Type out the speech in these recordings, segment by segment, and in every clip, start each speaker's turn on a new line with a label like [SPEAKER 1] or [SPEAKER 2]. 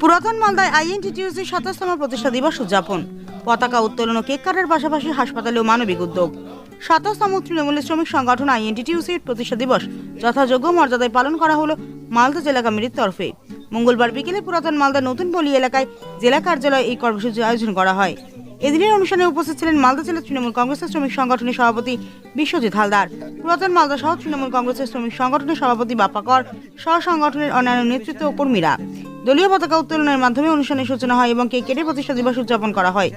[SPEAKER 1] পুরাতন মালদায় আইএনটিটিউসির সাতাশতম প্রতিষ্ঠা দিবস উদযাপন। পতাকা উত্তোলন ও কেক কাটার পাশাপাশি হাসপাতালেও মানবিক উদ্যোগ। সাতাশতম তৃণমূলের শ্রমিক সংগঠন আইএনটিটিউসির প্রতিষ্ঠা দিবস যথাযোগ্য মর্যাদায় পালন করা হলো মালদা জেলা কমিটির তরফে। মঙ্গলবার বিকেলে পুরাতন মালদা নতুন পল্লী এলাকায় জেলা কার্যালয়ে এই কর্মসূচির আয়োজন করা হয়। এদিনের অনুষ্ঠানে উপস্থিত ছিলেন মালদা জেলা তৃণমূল কংগ্রেসের শ্রমিক সংগঠনের সভাপতি বিশ্বজিৎ হালদার পুরাতন মালদা সহ তৃণমূল কংগ্রেসের শ্রমিক সংগঠনের সভাপতি বাপাকর সহ সংগঠনের অন্যান্য নেতৃত্ব ও কর্মীরা। দলীয় পতাকা উত্তোলনের মাধ্যমে অনুষ্ঠানের সূচনা হয় এবং কেক কেটে প্রতিষ্ঠা দিবস উদযাপন করা হয়।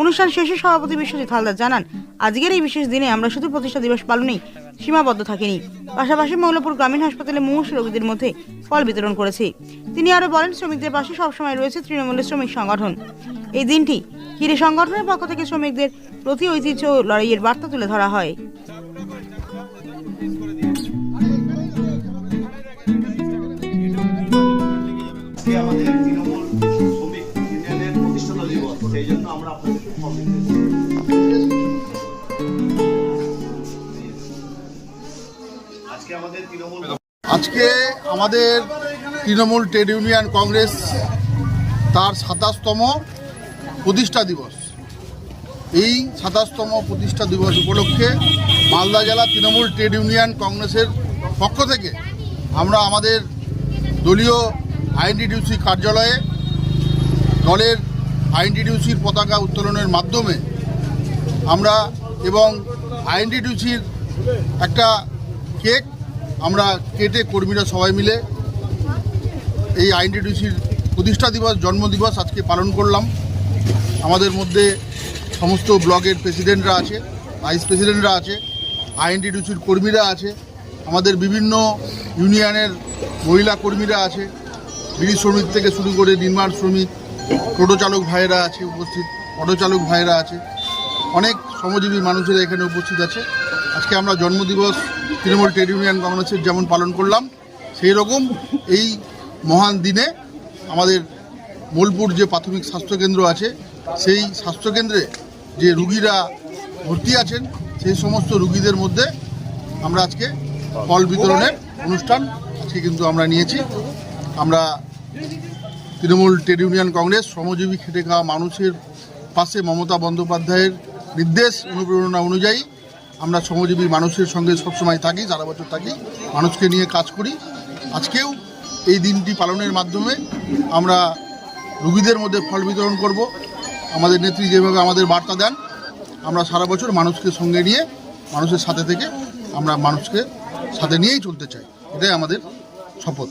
[SPEAKER 1] অনুষ্ঠান শেষে সভাপতি বিশ্বজিৎ হালদার জানান, আজকের এই বিশেষ দিনে আমরা শুধু প্রতিষ্ঠা দিবস পালনেই সীমাবদ্ধ থাকিনি। পাশাপাশি মৌলপুর গ্রামীণ হাসপাতালে মুমূর্ষু রোগীদের মধ্যে ফল বিতরণ করেছি। তিনি আরও বলেন, শ্রমিকদের পাশে সবসময় রয়েছে তৃণমূলের শ্রমিক সংগঠন। এই দিনটি ঘিরে সংগঠনের পক্ষ থেকে শ্রমিকদের প্রতি ঐতিহ্য লড়াইয়ের বার্তা তুলে ধরা হয়।
[SPEAKER 2] আজকে আমাদের তৃণমূল
[SPEAKER 3] ট্রেড ইউনিয়ন কংগ্রেস তার সাতাশতম প্রতিষ্ঠা দিবস। এই সাতাশতম প্রতিষ্ঠা দিবস উপলক্ষে মালদা জেলা তৃণমূল ট্রেড ইউনিয়ন কংগ্রেসের পক্ষ থেকে আমরা আমাদের দলীয় আইএনটিডিউসি কার্যালয়ে দলের আইএনটিডিউসির পতাকা উত্তোলনের মাধ্যমে আমরা এবং আইএনটিডিউসির একটা কেক আমরা কেটে কর্মীরা সবাই মিলে এই আইনটিডিউসির প্রতিষ্ঠা দিবস জন্মদিবস আজকে পালন করলাম। আমাদের মধ্যে সমস্ত ব্লকের প্রেসিডেন্টরা আছে, ভাইস প্রেসিডেন্টরা আছে আইএনটিডিউসির কর্মীরা আছে, আমাদের বিভিন্ন ইউনিয়নের মহিলা কর্মীরা আছে, বিড়ি শ্রমিক থেকে শুরু করে নির্মাণ শ্রমিক টোটো চালক ভাইয়েরা আছে উপস্থিত অটো চালক ভাইয়েরা আছে। অনেক শ্রমজীবী মানুষেরা এখানে উপস্থিত আছে। আজকে আমরা জন্মদিবস, তৃণমূল ট্রেড ইউনিয়ন কংগ্রেসের যেমন পালন করলাম, সেই রকম এই মহান দিনে আমাদের বোলপুর যে প্রাথমিক স্বাস্থ্যকেন্দ্র আছে, সেই স্বাস্থ্যকেন্দ্রে যে রুগীরা ভর্তি আছেন, সেই সমস্ত রুগীদের মধ্যে আমরা আজকে ফল বিতরণের অনুষ্ঠান আজকে কিন্তু আমরা নিয়েছি। আমরা তৃণমূল ট্রেড ইউনিয়ন কংগ্রেস শ্রমজীবী খেটে খাওয়া মানুষের পাশে মমতা বন্দ্যোপাধ্যায়ের নির্দেশ অনুপ্রেরণা অনুযায়ী আমরা শ্রমজীবী মানুষের সঙ্গে সবসময় থাকি, সারা বছর থাকি, মানুষকে নিয়ে কাজ করি। আজকেও এই দিনটি পালনের মাধ্যমে আমরা রুগীদের মধ্যে ফল বিতরণ করব। আমাদের নেত্রী যেভাবে আমাদের বার্তা দেন, আমরা সারা বছর মানুষকে সঙ্গে নিয়ে, মানুষের সাথে থেকে আমরা মানুষকে সাথে নিয়েই চলতে চাই। এটাই আমাদের শপথ।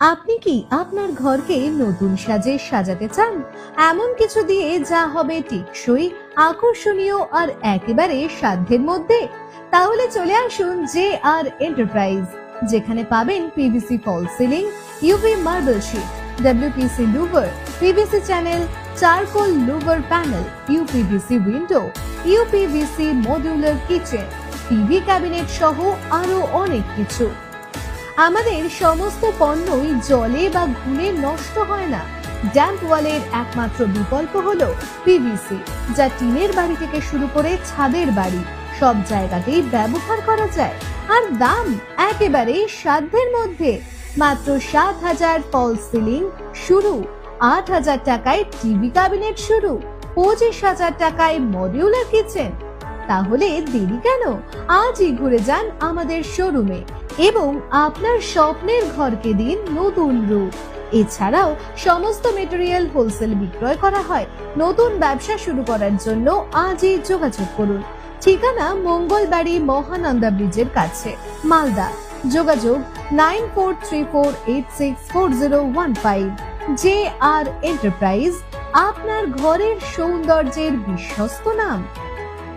[SPEAKER 4] আপনি কি আপনার ঘরকে নতুন সাজে সাজাতে চান? এমন কিছু দিয়ে যা হবে টেকসই, আকর্ষণীয় আর একেবারে সাধ্যের মধ্যে? তাহলে চলে আসুন জে আর এন্টারপ্রাইজ যেখানে পাবেন PVC fall ceiling UV marble sheet WPC louver PVC channel charcoal louver panel UPVC window UPVC modular kitchen TV cabinet সহ আরও অনেক কিছু। আমাদের সমস্ত পণ্যই জলে বা ঘুলে নষ্ট হয় না। ড্যাম্প ওয়ালের একমাত্র বিকল্প হল পিভিসি যা টিনের বাড়ি থেকে শুরু করে ছাদের বাড়ি, সব জায়গাতেই ব্যবহার করা যায়। আর দাম একেবারে সাধ্যের মধ্যে। মাত্র সাত হাজার ফল সিলিং শুরু, আট হাজার টাকায় টিভি ক্যাবিনেট শুরু, পঁচিশ হাজার টাকায় মডিউলার কিচেন। তাহলে দেরি কেন? আজই ঘুরে যান আমাদের শোরুমে। এবং আপনার স্বপ্নের ঘরকে দিন নতুন রূপ। এছাড়াও সমস্ত মেটেরিয়াল হোলসেল বিক্রয় করা হয়। নতুন ব্যবসা শুরু করার জন্য আজই যোগাযোগ করুন। ঠিকানা মঙ্গলবাড়ি মহানন্দা ব্রিজের কাছে। মালদা। যোগাযোগ nine four three four eight six four zero one five J R enterprise, আপনার ঘরের সৌন্দর্যের বিশ্বস্ত নাম।